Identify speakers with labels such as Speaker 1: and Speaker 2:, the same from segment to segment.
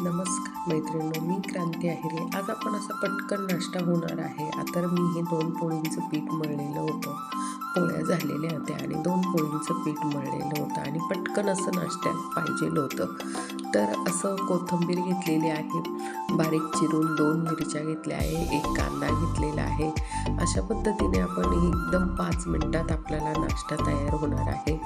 Speaker 1: नमस्कार मैत्रिणी मी क्रांती आहे आज आपण असा पटकन नाश्ता होणार आहे. आता मी हे दोन पोळींचं पीठ मळलेलं होतं. पोळ्या झालेल्या होत्या आणि दोन पोळींचं पीठ मळलेलं होतं आणि पटकन असं नाश्त्यात पाहिजेलं होतं. तर असं कोथिंबीर घेतलेली आहे. बारीक चिरून दोन मिरच्या घेतल्या आहे एक कांदा घेतलेला आहे. अशा पद्धतीने आपण हे एकदम पाच मिनटात आपल्याला नाश्ता तयार होणार आहे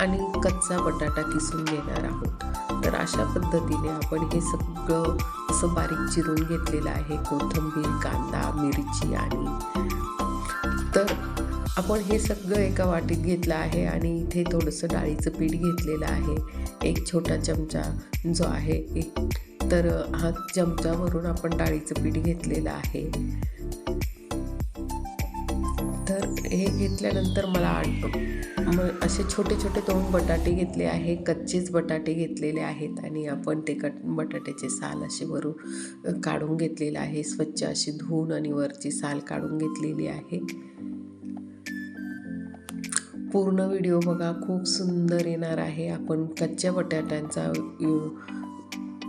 Speaker 1: आणि कच्चा बटाटा किसून घेणार आहोत. तर अशा पद्धतीने आपण हे सगळं असं बारीक चिरून घेतलेलं आहे कोथिंबीर कांदा मिरची आणि तर आपण हे सगळं एका वाटीत घेतलं आहे आणि इथे थोडंसं डाळीचं पीठ घेतलेलं आहे. एक छोटा चमचा जो आहे एक तर हा चमचावरून आपण डाळीचं पीठ घेतलेलं आहे. तर हे घेतल्यानंतर मला आठ मग असे छोटे छोटे दोन बटाटे घेतले आहे कच्चेच बटाटे घेतलेले आहेत आणि आपण ते कट बटाट्याचे साल असे वरून काढून घेतलेले आहे. स्वच्छ अशी धुवून आणि वरची साल काढून घेतलेली आहे. पूर्ण व्हिडिओ बघा खूप सुंदर येणार आहे. आपण कच्च्या बटाट्यांचा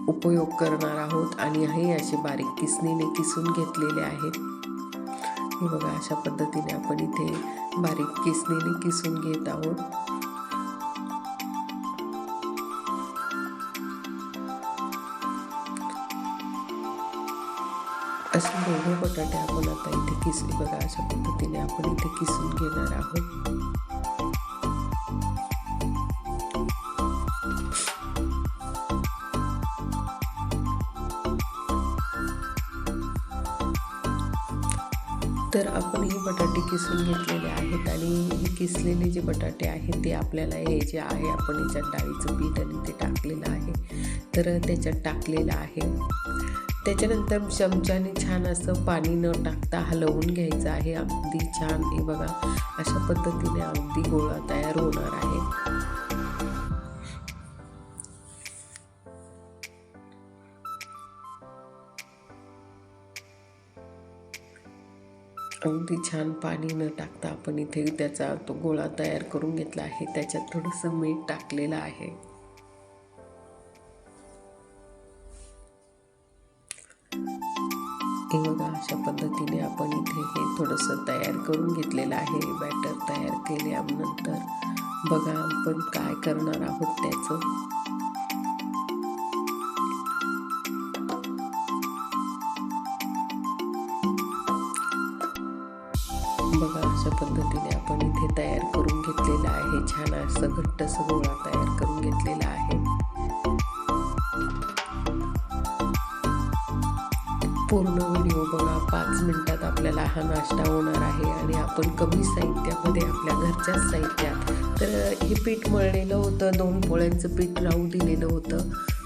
Speaker 1: उपयोग करणार आहोत आणि हे असे बारीक किसणीने किसून घेतलेले आहेत. हे बघा अशा पद्धतीने आपण इथे बारीक किसणीने किसून घेत आहोत. असे दोघे बटाटे आपण आता इथे किसले बघा अशा पद्धतीने आपण इथे किसून घेणार आहोत. तर आपण हे बटाटे किसून घेतलेले आहेत आणि हे किसलेले जे बटाटे आहेत ते आपल्याला हे जे आहे आपण याच्यात डाळीचं पीठ आणि ते टाकलेलं आहे. तर त्याच्यात टाकलेलं आहे. त्याच्यानंतर चमच्याने छान असं पाणी न टाकता हलवून घ्यायचं आहे. अगदी छान. हे बघा अशा पद्धतीने अगदी गोळा तयार होणार आहे. अगदी छान पाणी न टाकता आपण इथे त्याचा तो गोळा तयार करून घेतला आहे. त्याच्यात थोडंसं मीठ टाकलेलं आहे. हे बघा अशा पद्धतीने आपण इथे हे थोडंसं तयार करून घेतलेलं आहे. बॅटर तयार केल्यानंतर बघा आपण काय करणार आहोत त्याचं. अशा पद्धतीने आपण इथे तयार करून घेतलेलं आहे. छान असं घट्टसं गोळा तयार करून घेतलेला आहे. पूर्ण व्हिडिओ बघा. पाच मिनिटात आपल्याला हा नाश्ता होणार आहे आणि आपण कमी साहित्यामध्ये आपल्या घरच्याच साहित्यात. तर हे पीठ मळलेलं होतं. दोन पोळ्यांचं पीठ राहू दिलेलं होतं.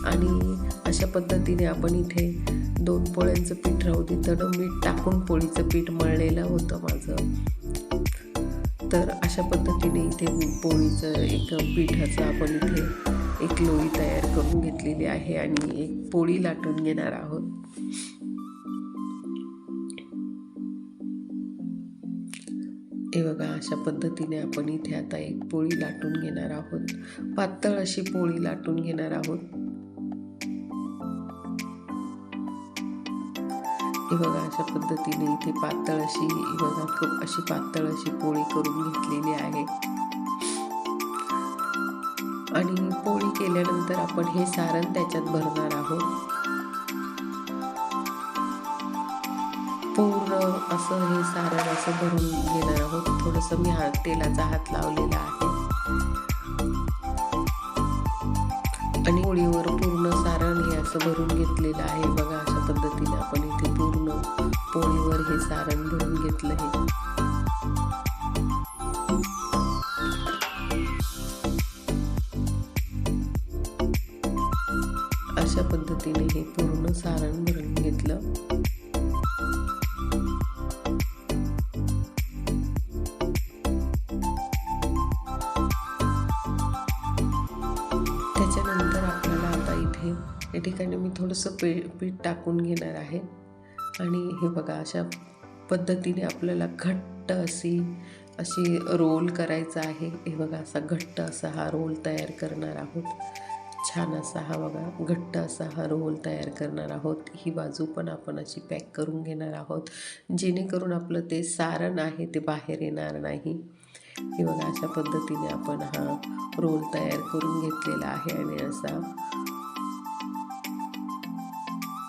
Speaker 1: आणि अशा पद्धतीने आपण इथे दोन पोळ्यांचं पीठ राहू दिलं. मीठ टाकून पोळीचं पीठ मळलेलं होतं माझं. तर अशा पद्धतीने इथे पोळीचं एक पिठाचं आपण इथे एक लोई तयार करून घेतलेली आहे आणि एक पोळी लाटून घेणार आहोत. हे बघा अशा पद्धतीने आपण इथे आता एक पोळी लाटून घेणार आहोत. पातळ अशी पोळी लाटून घेणार आहोत. हे बघा अशा पद्धतीने इथे पातळ अशी बघा खूप अशी पातळ अशी पोळी करून घेतलेली आहे. आणि पोळी केल्यानंतर आपण हे सारण त्याच्यात भरणार आहोत. पूर्ण असं हे सारण असं भरून घेणार आहोत. थोडंसं मी हात तेलाचा हात लावलेला आहे. आणि होळीवर पूर्ण सारण असं भरून घेतलेलं आहे. बघा अशा पद्धतीने आपण इथे पूर्ण पोळीवर हे सारण भरून घेतलं आहे. अशा पद्धतीने हे पूर्ण सारण भरून घेतलं. आहे. या ठिकाणी मी थोडंसं पे पीठ टाकून घेणार आहे. आणि हे बघा अशा पद्धतीने आपल्याला घट्ट अशी अशी रोल करायचा आहे. हे बघा असा घट्ट असा हा रोल तयार करणार आहोत. छान असा हा बघा घट्ट असा हा रोल तयार करणार आहोत. ही बाजू पण आपण अशी पॅक करून घेणार आहोत. जेणेकरून आपलं ते सारण आहे ते बाहेर येणार नाही. हे बघा अशा पद्धतीने आपण हा रोल तयार करून घेतलेला आहे. आणि असा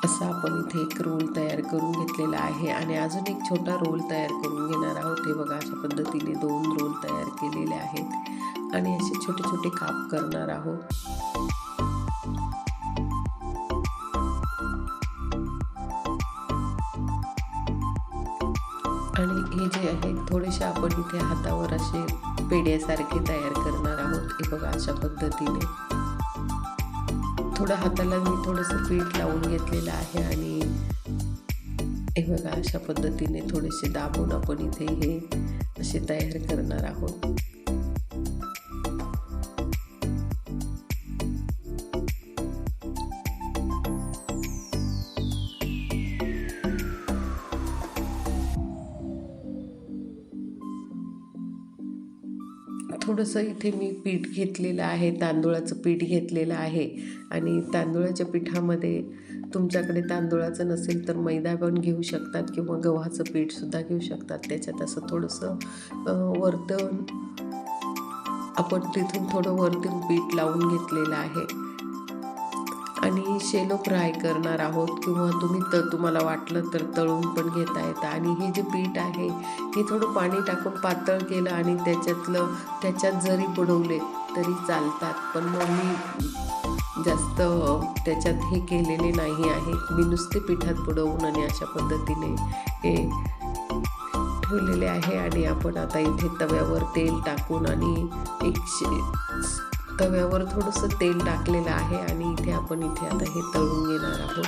Speaker 1: असा आपण इथे एक रोल तयार करून घेतलेला आहे आणि अजून एक छोटा रोल तयार करून घेणार आहोत. हे बघा अशा पद्धतीने दोन रोल तयार केलेले आहेत आणि असे छोटे छोटे काप करणार आहोत. आणि हे जे आहे थोडेसे आपण इथे हातावर असे पेड्यासारखे तयार करणार आहोत. हे बघा अशा पद्धतीने. थोडं हाताला मी थोडंसं पीठ लावून घेतलेलं आहे आणि हे बघा अशा पद्धतीने थोडेसे दाबून आपण इथे हे असे तयार करणार आहोत. थोडंसं इथे मी पीठ घेतलेलं आहे तांदूळाचं पीठ घेतलेलं आहे. आणि तांदूळाच्या पिठामध्ये तुमच्याकडे तांदूळाचं नसेल तर मैदा पण घेऊ शकतात किंवा गव्हाचं पीठसुद्धा घेऊ शकतात. त्याच्यात असं थोडंसं अं, वरतून आपण तिथून थोडं वरतून पीठ लावून घेतलेलं आहे. शेलो फ्राय करणार आहोत किंवा तुम्ही त तुम्हाला वाटलं तर तळून पण घेता येतं. आणि हे जे पीठ आहे हे थोडं पाणी टाकून पातळ केलं आणि त्याच्यातलं त्याच्यात जरी बुडवले तरी चालतात. पण मग मी जास्त त्याच्यात हे केलेले नाही आहे. मी नुसते पिठात बुडवून आणि अशा पद्धतीने हे ठेवलेले आहे. आणि आपण आता इथे तव्यावर तेल टाकून आणि एक शे तव्यावर थोडंसं तेल टाकलेलं आहे आणि इथे आपण इथे आता हे तळून घेणार आहोत.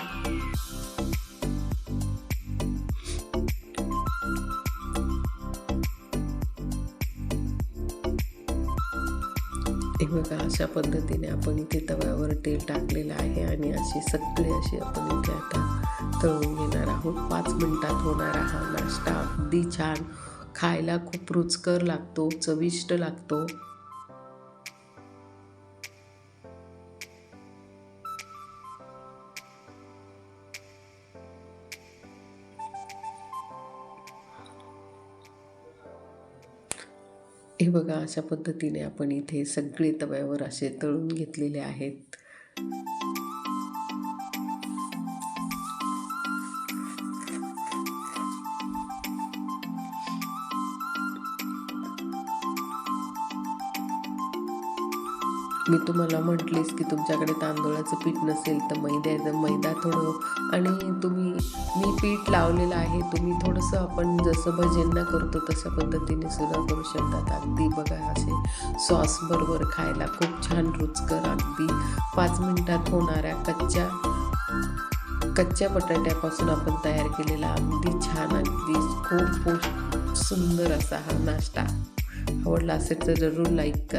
Speaker 1: हे बघा अशा पद्धतीने आपण इथे तव्यावर तेल टाकलेलं आहे आणि अशी सगळी अशी आपण इथे आता तळून घेणार आहोत. पाच मिनटात होणारा हा नाश्ता. अगदी छान. खायला खूप रुचकर लागतो चविष्ट लागतो. हे बघा अशा पद्धतीने आपण इथे सगळे तव्यावर असे तळून घेतलेले आहेत. मी तुम्हाला म्हटलीच की तुमच्याकडे तांदूळाचं पीठ नसेल तर मैद्याचं मैदा थोडं आणि तुम्ही मी पीठ लावलेलं आहे तुम्ही थोडंसं आपण जसं भज्यांना करतो तशा पद्धतीने सुद्धा करू शकतात. अगदी बघा असे सॉस बरोबर खायला खूप छान रुचकर अगदी पाच मिनटात होणाऱ्या कच्च्या कच्च्या बटाट्यापासून आपण तयार केलेला अगदी छान अगदी खूप खूप सुंदर असा हा नाश्ता. आवडला असेल तर जरूर लाईक करा.